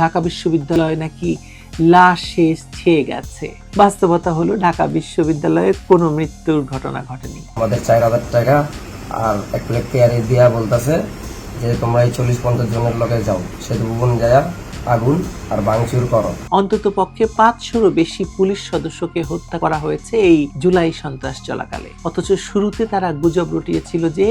ঢাকা বিশ্ববিদ্যালয় নাকি লাশে ছেয়ে গেছে? বাস্তবতা হলো ঢাকা বিশ্ববিদ্যালয়ে কোনো মৃত্যুর ঘটনা ঘটেনি। আমাদের চার হাজার টাকা আর এক প্লেট পেয়ারে দিয়া বলতেছে যে তোমরা এই চল্লিশ পঞ্চাশ জনের লগে যাও। সেতু ভুবন যায় আগুন আর ভাঙচুর করো। অন্তত পক্ষে পাঁচশোরও বেশি পুলিশ সদস্যকে হত্যা করা হয়েছে এই জুলাই সন্ত্রাস চলাকালে। অথচ শুরুতে তারা গুজব রটিয়েছিল যে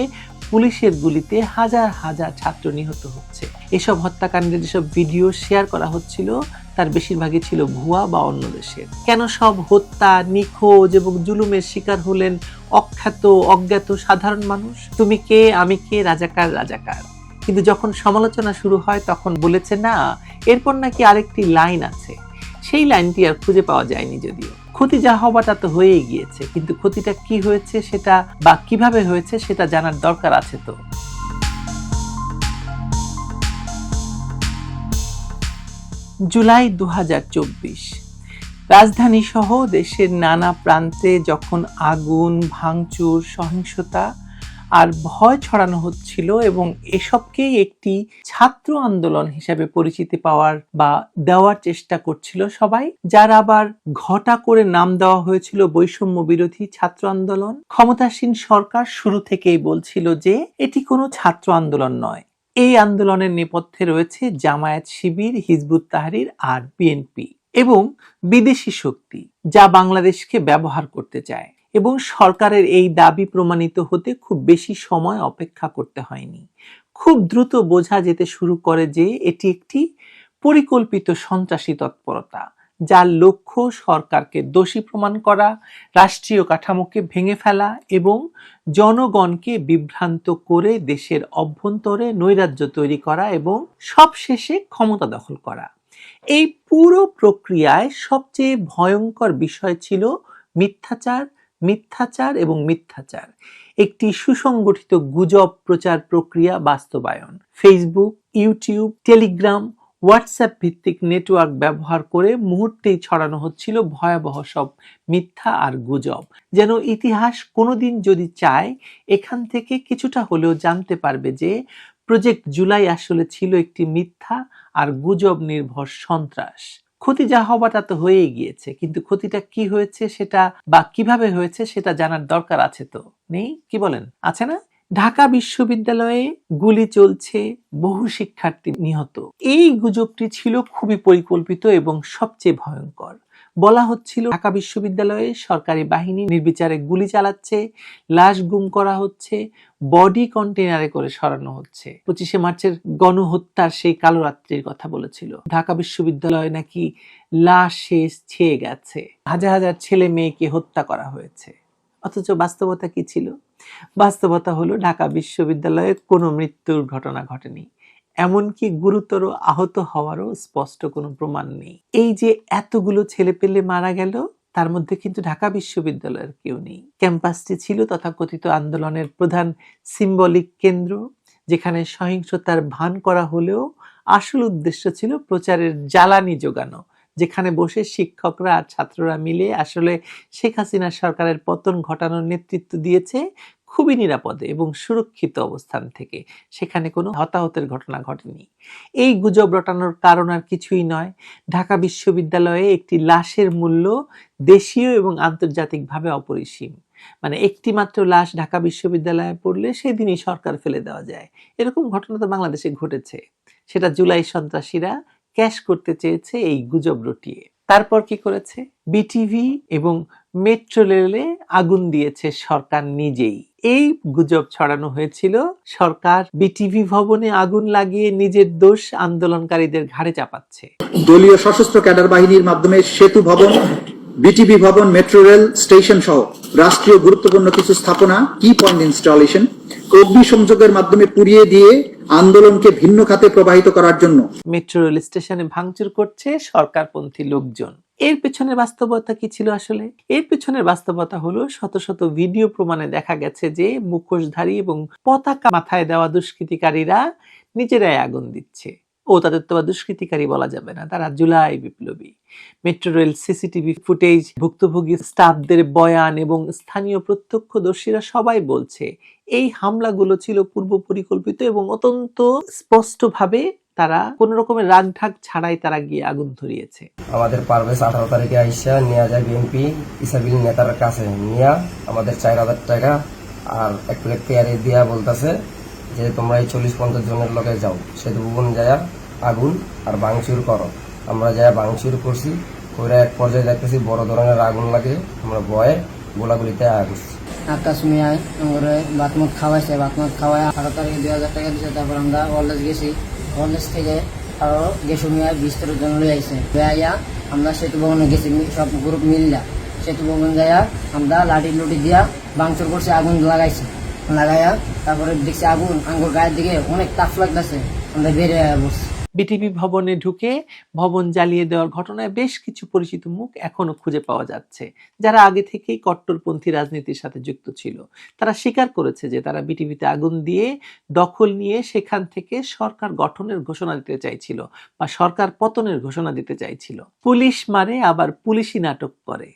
পুলিশের গুলিতে হাজার হাজার ছাত্র নিহত হচ্ছে। এসব হত্যাকাণ্ডের যেসব ভিডিও শেয়ার করা হচ্ছিল, তার বেশিরভাগই ছিল ভুয়া বা অন্য দেশের। কেন সব হত্যা, নিখোঁজ এবং জুলুমের শিকার হলেন অখ্যাত, অজ্ঞাত সাধারণ মানুষ? তুমি কে? আমি কে? রাজাকার রাজাকার। কিন্তু যখন সমালোচনা শুরু হয়, তখন বলেছে, না, এরপর নাকি আরেকটি লাইন আছে। সেই লাইনটি আর খুঁজে পাওয়া যায়নি যদিও। ক্ষতি যা হওয়াটা তো হয়েই গিয়েছে, কিন্তু ক্ষতিটা কি হয়েছে সেটা বা কীভাবে হয়েছে সেটা জানার দরকার আছে তো। জুলাই দু হাজার চব্বিশ। রাজধানী সহ দেশের নানা প্রান্তে যখন আগুন, ভাঙচুর, সহিংসতা আর ভয় ছড়ানো হচ্ছিল এবং এসবকেই একটি ছাত্র আন্দোলন হিসেবে পরিচিতি পাওয়ার বা দেওয়ার চেষ্টা করছিল সবাই, যার আবার ঘটা করে নাম দেওয়া হয়েছিল বৈষম্য বিরোধী ছাত্র আন্দোলন। ক্ষমতাসীন সরকার শুরু থেকেই বলছিল যে, এটি কোনো ছাত্র আন্দোলন নয়। এই আন্দোলনের নেপথ্যে রয়েছে জামায়াত শিবির, হিজবুত তাহরির আর বিএনপি এবং বিদেশি শক্তি, যা বাংলাদেশকে ব্যবহার করতে চায়। এবং সরকারের এই দাবি প্রমাণিত হতে খুব বেশি সময় অপেক্ষা করতে হয়নি। খুব দ্রুত বোঝা যেতে শুরু করে যে এটি একটি পরিকল্পিত সন্ত্রাসী তৎপরতা, যার লক্ষ্য সরকারকে দোষী প্রমাণ করা, রাষ্ট্রীয় কাঠামোকে ভেঙে ফেলা এবং জনগণকে বিভ্রান্ত করে দেশের অভ্যন্তরে নৈরাজ্য তৈরি করা এবং সবশেষে ক্ষমতা দখল করা। এই পুরো প্রক্রিয়ায় সবচেয়ে ভয়ঙ্কর বিষয় ছিল মিথ্যাচার মিথ্যাচার এবং মিথ্যাচার। একটি সুসংগঠিত গুজব প্রচার প্রক্রিয়া বাস্তবায়ন। ফেসবুক ইউটিউব টেলিগ্রাম হোয়াটসঅ্যাপ ভিত্তিক নেটওয়ার্ক ব্যবহার করে মুহূর্তেই ছড়ানো হচ্ছিল ভয়াবহ সব মিথ্যা আর গুজব। যেন ইতিহাস কোনোদিন যদি চায়, এখান থেকে কিছুটা হলেও জানতে পারবে যে প্রজেক্ট জুলাই আসলে ছিল একটি মিথ্যা আর গুজব নির্ভর সন্ত্রাস। ক্ষতি যা হবাটা তো হয়েই গিয়েছে, কিন্তু ক্ষতিটা কি হয়েছে সেটা বা কীভাবে হয়েছে সেটা জানার দরকার আছে তো। নেই? কি বলেন? আছে না? ঢাকা বিশ্ববিদ্যালয়ে গুলি চলছে বহু শিক্ষার্থী নিহত। এই গুজবটি ছিল খুবই পরিকল্পিত এবং সবচেয়ে ভয়ঙ্কর। বলা হচ্ছিল, ঢাকা বিশ্ববিদ্যালয়ে সরকারি বাহিনী নির্বিচারে গুলি চালাচ্ছে, লাশ গুম করা হচ্ছে, বডি কন্টেনারে করে সরানো হচ্ছে। পঁচিশে মার্চের গণহত্যার সেই কালো রাত্রির কথা বলেছিল। ঢাকা বিশ্ববিদ্যালয়ে নাকি লাশ শেষ ছেয়ে গেছে। হাজার হাজার ছেলে মেয়েকে হত্যা করা হয়েছে। অথচ বাস্তবতা কি ছিল? বাস্তবতা হলো ঢাকা বিশ্ববিদ্যালয়ে কোনো মৃত্যুর ঘটনা ঘটেনি। এমনকি গুরুতর আহত হওয়ারও স্পষ্ট কোনো প্রমাণ নেই। এই যে এতগুলো ছেলে পেলে মারা গেল, তার মধ্যে কিন্তু ঢাকা বিশ্ববিদ্যালয়ের কেউ নেই। ক্যাম্পাসটি ছিল তথাকথিত আন্দোলনের প্রধান সিম্বলিক কেন্দ্র, যেখানে সহিংসতার ভান করা হলেও আসল উদ্দেশ্য ছিল প্রচারের জ্বালানি যোগানো যেখানে বসে শিক্ষকরা আর ছাত্ররা মিলে আসলে শেখ হাসিনা সরকারের পতন ঘটানোর নেতৃত্ব দিয়েছে খুবই নিরাপদে এবং সুরক্ষিত অবস্থান থেকে। সেখানে কোনো হতাহতের ঘটনা ঘটেনি। এই গুজব রটানোর কারণ আর কিছুই নয়। ঢাকা বিশ্ববিদ্যালয়ে একটি লাশের মূল্য দেশীয় এবং আন্তর্জাতিকভাবে অপরিসীম। মানে একটি মাত্র লাশ ঢাকা বিশ্ববিদ্যালয়ে পড়লে সেদিনই সরকার ফেলে দেওয়া যায়। এরকম ঘটনা তো বাংলাদেশে ঘটেছে। সেটা জুলাই সন্ত্রাসীরা ক্যাশ করতে চেয়েছে এই গুজব রটিয়ে। তারপর কি করেছে? বিটিভি এবং মেট্রো রেলে আগুন দিয়েছে সরকার নিজেই। এই গুজব ছড়ানো হয়েছিল সরকার বিটিভি ভবনে আগুন লাগিয়ে নিজের দোষ আন্দোলনকারীদের ঘাড়ে চাপাচ্ছে। দলীয় সশস্ত্র ক্যাডার বাহিনীর মাধ্যমে সেতু ভবন বিটিভি ভবন মেট্রো রেল স্টেশন সহ রাষ্ট্রীয় গুরুত্বপূর্ণ কিছু স্থাপনা কি পয়েন্ট ইনস্টলেশন অগ্নি সংযোগের মাধ্যমে পুড়িয়ে দিয়ে আন্দোলনকে ভিন্ন খাতে প্রবাহিত করার জন্য। মেট্রো রেল স্টেশনে ভাঙচুর করছে সরকারপন্থী লোকজন। এর পেছনে বাস্তবতা কি ছিল আসলে? এর পেছনের বাস্তবতা হলো শত শত ভিডিও প্রমাণে দেখা গেছে যে মুখোশধারী এবং পতাকা মাথায় দেওয়া দুষ্কৃতিকারীরা নিজেরাই আগুন দিচ্ছে। ও তাদের তো দুষ্কৃতিকারী বলা যাবে না। তারা জুলাই বিপ্লবী। মেট্রো রেল সিসিটিভি ফুটেজ, ভুক্তভোগী স্টাফদের বয়ান এবং স্থানীয় প্রত্যক্ষদর্শীরা সবাই বলছে, এই হামলাগুলো ছিল পূর্ব পরিকল্পিত এবং অত্যন্ত স্পষ্টভাবে তারা কোন রকমের রাগ ঢাক ছাড়াই তারা গিয়ে আগুন ধরিয়েছে। আমাদের পারভেজ আঠারো তারিখে আইসা নেওয়া যায় বিএনপি ইসাবিল নেতার কাছে নিয়া আমাদের চার হাজার টাকা আর এক প্লেট পেয়ারে দিয়া বলতেছে যে তোমরা এই চল্লিশ পঞ্চাশ জনের লগে যাও। সেতু ভবন যায়া আগুন আর ভাঙচুর করো। আমরা যায়া ভাঙচুর করছি করে এক পর্যায়ে দেখতেছি বড় ধরনের আগুন লাগে। আমরা ভয়ে গোলাগুলিতে আগুন আকাশ মিয়ায় আমরা বাতমত খাওয়াইছে বাতমত খাওয়াই আঠারো তারিখে দুই হাজার টাকা দিছে, তারপর আমরা কলেজ গেছি। কলেজ থেকে আরও গেসু মিয়ায় বিশ তেরো জন লই আইছে। বেয়া আমরা সেতু ভবনে গেছি সব গ্রুপ মিললা সেতু ভবন যাইয়া আমরা লাঠি লুটি দিয়া বাংচুর করছে, আগুন লাগাইছি। লাগাইয়া তারপরে দেখছি আগুন, আঙ্গুর গায়ের দিকে অনেক তাপ লাগতেছে। আমরা বেরিয়ে বসছি। বিটিভি ভবনে ঢুকে ভবন জ্বালিয়ে দেওয়ার ঘটনায় বেশ কিছু পরিচিত মুখ এখনও খুঁজে পাওয়া যাচ্ছে, যারা আগে থেকেই কট্টরপন্থী রাজনীতির সাথে যুক্ত ছিল। তারা স্বীকার করেছে যে তারা বিটিভিতে আগুন দিয়ে দখল নিয়ে সেখান থেকে সরকার গঠনের ঘোষণা দিতে চাইছিল বা সরকার পতনের ঘোষণা দিতে চাইছিল। পুলিশ মারে, আবার পুলিশই নাটক করে।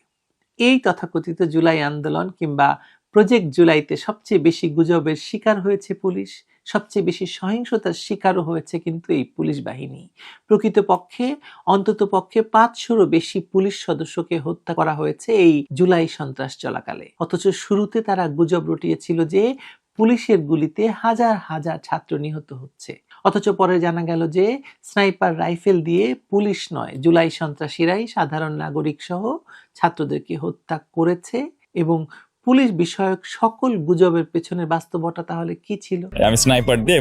এই তথাকথিত জুলাই আন্দোলন কিংবা প্রজেক্ট জুলাইতে সবচেয়ে বেশি গুজবের শিকার হয়েছে পুলিশ। সবচেয়ে বেশি সহিংসতার শিকারও হয়েছে কিন্তু এই পুলিশ বাহিনী। প্রকৃতপক্ষে অন্তত পক্ষে পাঁচশোরও বেশি পুলিশ সদস্যকে হত্যা করা হয়েছে এই জুলাই সন্ত্রাস চলাকালে। অথচ শুরুতে তারা গুজব রটিয়েছিল যে পুলিশের গুলিতে হাজার হাজার ছাত্র নিহত হচ্ছে। অথচ পরে জানা গেল যে স্নাইপার রাইফেল দিয়ে পুলিশ নয়, জুলাই সন্ত্রাসীরাই সাধারণ নাগরিক সহ ছাত্রদেরকে হত্যা করেছে এবং পুলিশ বিষয়ক সকল গুজবের পেছনে বাস্তবতা তাহলে কি ছিল? আমি স্নাইপার দিয়ে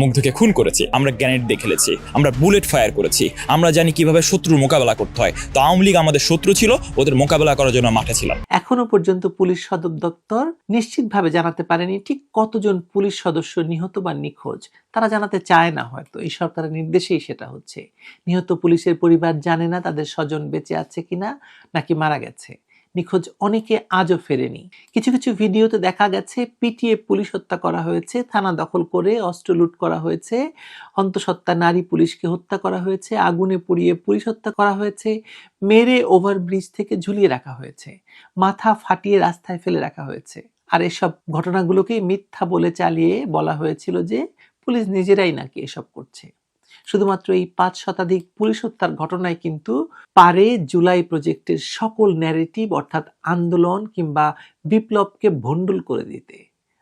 মুগ্ধকে খুন করেছি। আমরা গ্যানেট দিয়ে খেলেছি। আমরা বুলেট ফায়ার করেছি। আমরা জানি কীভাবে শত্রুর মোকাবেলা করতে হয়। তো আওয়ামী লীগ আমাদের শত্রু ছিল ওদের মোকাবেলা করার জন্য মাঠে ছিলাম। এখনও পর্যন্ত পুলিশ সদর দপ্তর নিশ্চিতভাবে জানাতে পারেনি ঠিক কতজন পুলিশ সদস্য নিহত বা নিখোঁজ। তারা জানাতে চায় না হয়তো। এই সরকারের নির্দেশেই সেটা হচ্ছে। নিহত পুলিশের পরিবার জানে না তাদের স্বজন বেঁচে আছে কিনা নাকি মারা গেছে। নিখোঁজ অনেকে আজও ফেরেনি। কিছু কিছু ভিডিওতে দেখা গেছে, পিটিএ পুলিশ হত্যা করা হয়েছে, থানা দখল করে অস্ত্র লুট করা হয়েছে, অন্তঃসত্ত্বা নারী পুলিশকে হত্যা করা হয়েছে, আগুনে পুড়িয়ে পুলিশ হত্যা করা হয়েছে, মেরে ওভারব্রিজ থেকে ঝুলিয়ে রাখা হয়েছে, মাথা ফাটিয়ে রাস্তায় ফেলে রাখা হয়েছে। আর এসব ঘটনাগুলোকেই মিথ্যা বলে চালিয়ে বলা হয়েছিল যে পুলিশ নিজেরাই নাকি এসব করছে। শুধুমাত্র এই পাঁচ শতাধিক পুলিশ হত্যার ঘটনায় কিন্তু পারে জুলাই প্রজেক্টের সকল ন্যারেটিভ অর্থাৎ আন্দোলন কিংবা বিপ্লবকে ভণ্ডুল করে দিতে।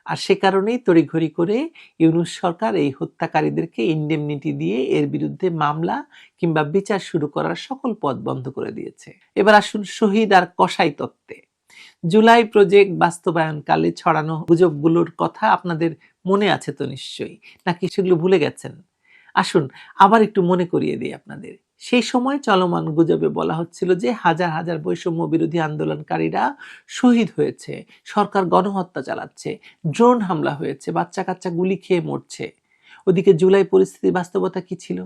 আর সে কারণেই তড়িঘড়ি করে ইউনুস সরকার এই হত্যাকারীদেরকে ইন্ডেমনিটি দিয়ে এর বিরুদ্ধে মামলা কিংবা বিচার শুরু করার সকল পথ বন্ধ করে দিয়েছে। এবার আসুন শহীদ আর কসাই তত্ত্বে। জুলাই প্রজেক্ট বাস্তবায়নকালে ছড়ানো গুজবগুলোর কথা আপনাদের মনে আছে তো নিশ্চয়ই, নাকি সেগুলো ভুলে গেছেন? আসুন, আবার একটু মনে করিয়ে দিই আপনাদের। সেই সময় চলমান গুজবে বলা হচ্ছিল যে, হাজার হাজার বৈষম্য বিরোধী আন্দোলনকারীরা শহীদ হয়েছে, সরকার গণহত্যা চালাচ্ছে, ড্রোন হামলা হয়েছে বাচ্চা কাচ্চা গুলি খেয়ে মরছে। ওদিকে জুলাই পরিস্থিতির বাস্তবতা কি ছিল?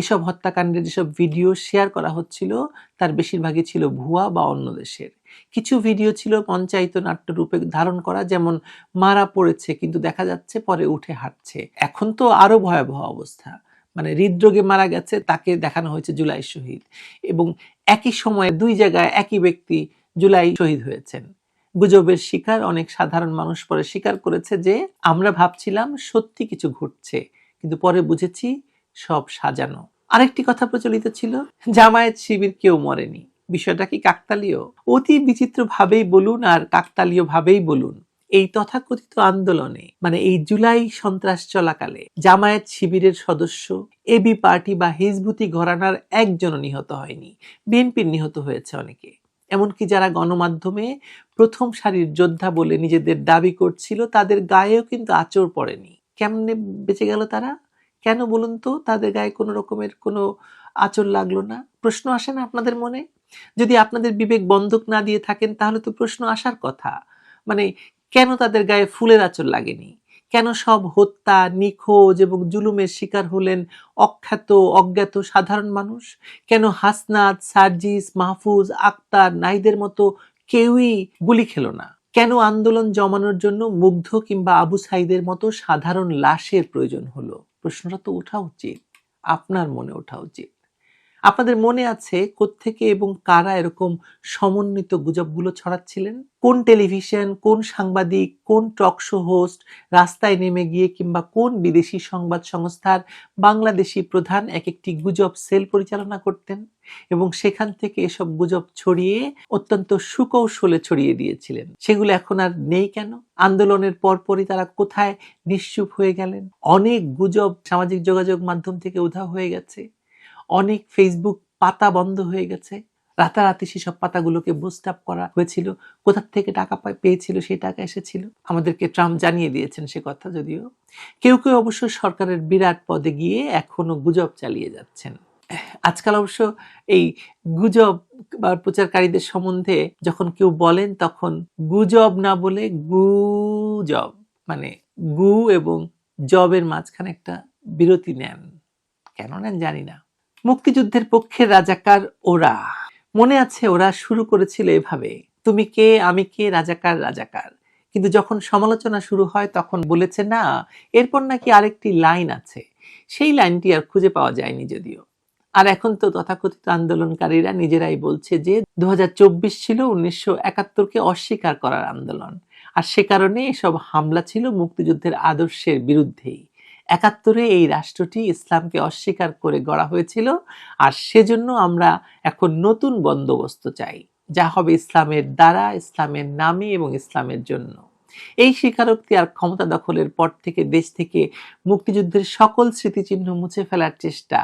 এসব হত্যাকাণ্ডের যেসব ভিডিও শেয়ার করা হচ্ছিল, তার বেশিরভাগই ছিল ভুয়া বা অন্য দেশের। কিছু ভিডিও ছিল পঞ্চায়েত নাট্য রূপে ধারণ করা, যেমন, মারা পড়েছে, কিন্তু দেখা যাচ্ছে পরে উঠে হাঁটছে। এখন তো আরও ভয়াবহ অবস্থা। মানে হৃদরোগে মারা গেছে, তাকে দেখানো হয়েছে জুলাই শহীদ। এবং একই সময়ে দুই জায়গায় একই ব্যক্তি জুলাই শহীদ হয়েছেন। গুজবের শিকার, অনেক সাধারণ মানুষ পরে স্বীকার করেছে যে, আমরা ভাবছিলাম সত্যি কিছু ঘটছে, কিন্তু পরে বুঝেছি সব সাজানো। আরেকটি কথা প্রচলিত ছিল, জামায়াত শিবির কেউ মরেনি। বিষয়টা কি কাকতালীয়? অতি বিচিত্র ভাবেই বলুন আর কাকতালীয় ভাবেই বলুন। এই তথাকথিত আন্দোলনে মানে এই জুলাই সন্ত্রাস চলাকালে জামায়াত শিবিরের সদস্য এবি পার্টি বা হিজবুতি ঘরানার একজনও নিহত হয়নি। বিএনপির নিহত হয়েছে অনেকে। এমনকি যারা গণমাধ্যমে প্রথম সারির যোদ্ধা বলে নিজেদের দাবি করছিল, তাদের গায়েও কিন্তু আচর পড়েনি। কেমনে বেঁচে গেল তারা? কেন বলুন তো, তাদের গায়ে কোনো রকমের কোনো আচর লাগল না? প্রশ্ন আসে না আপনাদের মনে? যদি আপনাদের বিবেক বন্ধক না দিয়ে থাকেন, তাহলে তো প্রশ্ন আসার কথা। মানে কেন তাদের গায়ে ফুলের আচর লাগেনি? কেন সব হত্যা, নিখোঁজ এবং জুলুমের শিকার হলেন অখ্যাত, অজ্ঞাত সাধারণ মানুষ? কেন হাসনাত, সার্জিস, মাহফুজ, আক্তার নাইদের মতো কেউই গুলি খেলো না? কেন আন্দোলন জমানোর জন্য মুগ্ধ কিংবা আবু সাইদের মতো সাধারণ লাশের প্রয়োজন হলো? প্রশ্নটা তো ওঠা উচিত, আপনার মনে ওঠা উচিত। আপনাদের মনে আছে কোত্থেকে এবং কারা এরকম সমন্বিত গুজবগুলো ছড়াচ্ছিলেন? কোন টেলিভিশন, কোন সাংবাদিক, কোন টক শো হোস্ট, রাস্তায় নেমে গিয়ে কিংবা কোন বিদেশি সংবাদ সংস্থার বাংলাদেশি প্রধান এক একটি গুজব সেল পরিচালনা করতেন? এবং সেখান থেকে এসব গুজব ছড়িয়ে অত্যন্ত সুকৌশলে ছড়িয়ে দিয়েছিলেন। সেগুলো এখন আর নেই কেন? আন্দোলনের পরপরই তারা কোথায় নিশ্চুপ হয়ে গেলেন? অনেক গুজব সামাজিক যোগাযোগ মাধ্যম থেকে উধাও হয়ে গেছে। অনেক ফেসবুক পাতা বন্ধ হয়ে গেছে। রাতারাতি সেসব পাতাগুলোকে বুস্ট আপ করা হয়েছিল। কোথা থেকে টাকা পেয়েছিল সেই টাকা এসেছিল। আমাদেরকে ট্রাম্প জানিয়ে দিয়েছেন সে কথা যদিও। কেউ কেউ অবশ্য সরকারের বিরাট পদে গিয়ে এখনও গুজব চালিয়ে যাচ্ছেন। আজকাল অবশ্য এই গুজব বা প্রচারকারীদের সম্বন্ধে যখন কেউ বলেন তখন গুজব না বলে গুজব মানে গু এবং জবের মাঝখানে একটা বিরতি নেন। কেন নেন জানি না। মুক্তিযুদ্ধের পক্ষের রাজাকার ওরা। মনে আছে ওরা শুরু করেছিল এভাবে, তুমি কে, আমি কে, রাজাকার রাজাকার? কিন্তু যখন সমালোচনা শুরু হয়, তখন বলেছে, না, এরপর নাকি আরেকটি লাইন আছে। সেই লাইনটি আর খুঁজে পাওয়া যায়নি যদিও। আর এখন তো তথাকথিত আন্দোলনকারীরা নিজেরাই বলছে যে দু হাজার চব্বিশ ছিল উনিশশো একাত্তরকে অস্বীকার করার আন্দোলন। আর সে কারণে এসব হামলা ছিল মুক্তিযুদ্ধের আদর্শের বিরুদ্ধেই। একাত্তরে এই রাষ্ট্রটি ইসলামকে অস্বীকার করে গড়া হয়েছিল, আর সেজন্য আমরা এখন নতুন বন্দোবস্ত চাই, যা হবে ইসলামের দ্বারা, ইসলামের নামে এবং ইসলামের জন্য। এই স্বীকারোক্তি আর ক্ষমতা দখলের পর থেকে দেশ থেকে মুক্তিযুদ্ধের সকল স্মৃতিচিহ্ন মুছে ফেলার চেষ্টা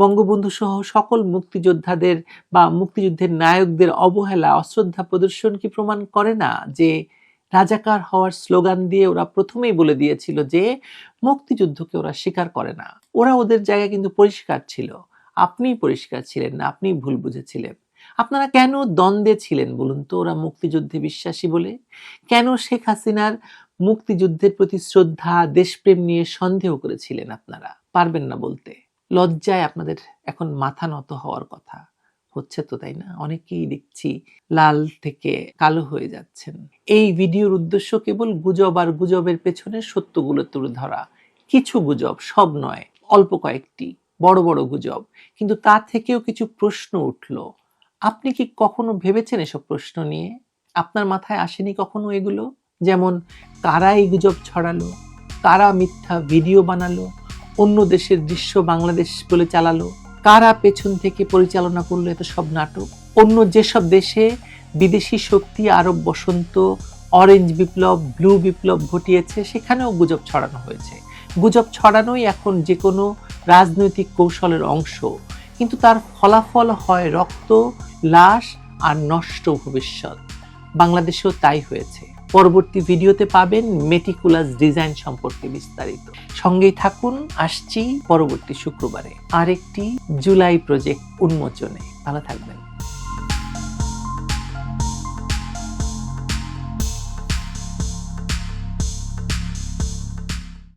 বঙ্গবন্ধু সহ সকল মুক্তিযোদ্ধাদের বা মুক্তিযুদ্ধের নায়কদের অবহেলা, অশ্রদ্ধা প্রদর্শন কি প্রমাণ করে না যে রাজাকার হওয়ার স্লোগান দিয়ে ওরা প্রথমেই বলে দিয়েছিল যে, মুক্তিযুদ্ধকে ওরা স্বীকার করে না। ওরা ওদের জায়গা কিন্তু পরিষ্কার ছিল। আপনিই পরিষ্কার ছিলেন না, আপনিই ভুল বুঝেছিলেন। আপনারা কেন দ্বন্দ্বে ছিলেন বলুন তো ওরা মুক্তিযুদ্ধে বিশ্বাসী বলে? কেন শেখ হাসিনার মুক্তিযুদ্ধের প্রতি শ্রদ্ধা, দেশপ্রেম নিয়ে সন্দেহ করেছিলেন আপনারা? পারবেন না বলতে। লজ্জায় আপনাদের এখন মাথা নত হওয়ার কথা। হচ্ছে তো, তাই না? অনেকেই দেখছি লাল থেকে কালো হয়ে যাচ্ছেন। এই ভিডিওর উদ্দেশ্য কেবল গুজব আর গুজবের পেছনে সত্যগুলো তুলে ধরা। কিছু গুজব, সব নয়, অল্প কয়েকটি, বড় বড় গুজব। কিন্তু তা থেকেও কিছু প্রশ্ন উঠল। আপনি কি কখনো ভেবেছেন এসব প্রশ্ন নিয়ে? আপনার মাথায় আসেনি কখনো এগুলো? যেমন, কারা এই গুজব ছড়ালো? কারা মিথ্যা ভিডিও বানালো? অন্য দেশের দৃশ্য বাংলাদেশ বলে চালালো? কারা পেছন থেকে পরিচালনা করল এত সব নাটক? অন্য যেসব দেশে বিদেশি শক্তি, আরব বসন্ত অরেঞ্জ বিপ্লব ব্লু বিপ্লব ঘটিয়েছে, সেখানেও গুজব ছড়ানো হয়েছে। গুজব ছড়ানোই এখন যে কোনো রাজনৈতিক কৌশলের অংশ। কিন্তু তার ফলাফল হয় রক্ত, লাশ আর নষ্ট ভবিষ্যৎ। বাংলাদেশেও তাই হয়েছে। পরবর্তী ভিডিওতে পাবেন মেটিকুলাস ডিজাইন সম্পর্কে বিস্তারিত। সঙ্গেই থাকুন, আসছি পরবর্তী শুক্রবারে। আরেকটি জুলাই প্রজেক্ট উন্মোচনে। ভালো থাকবেন।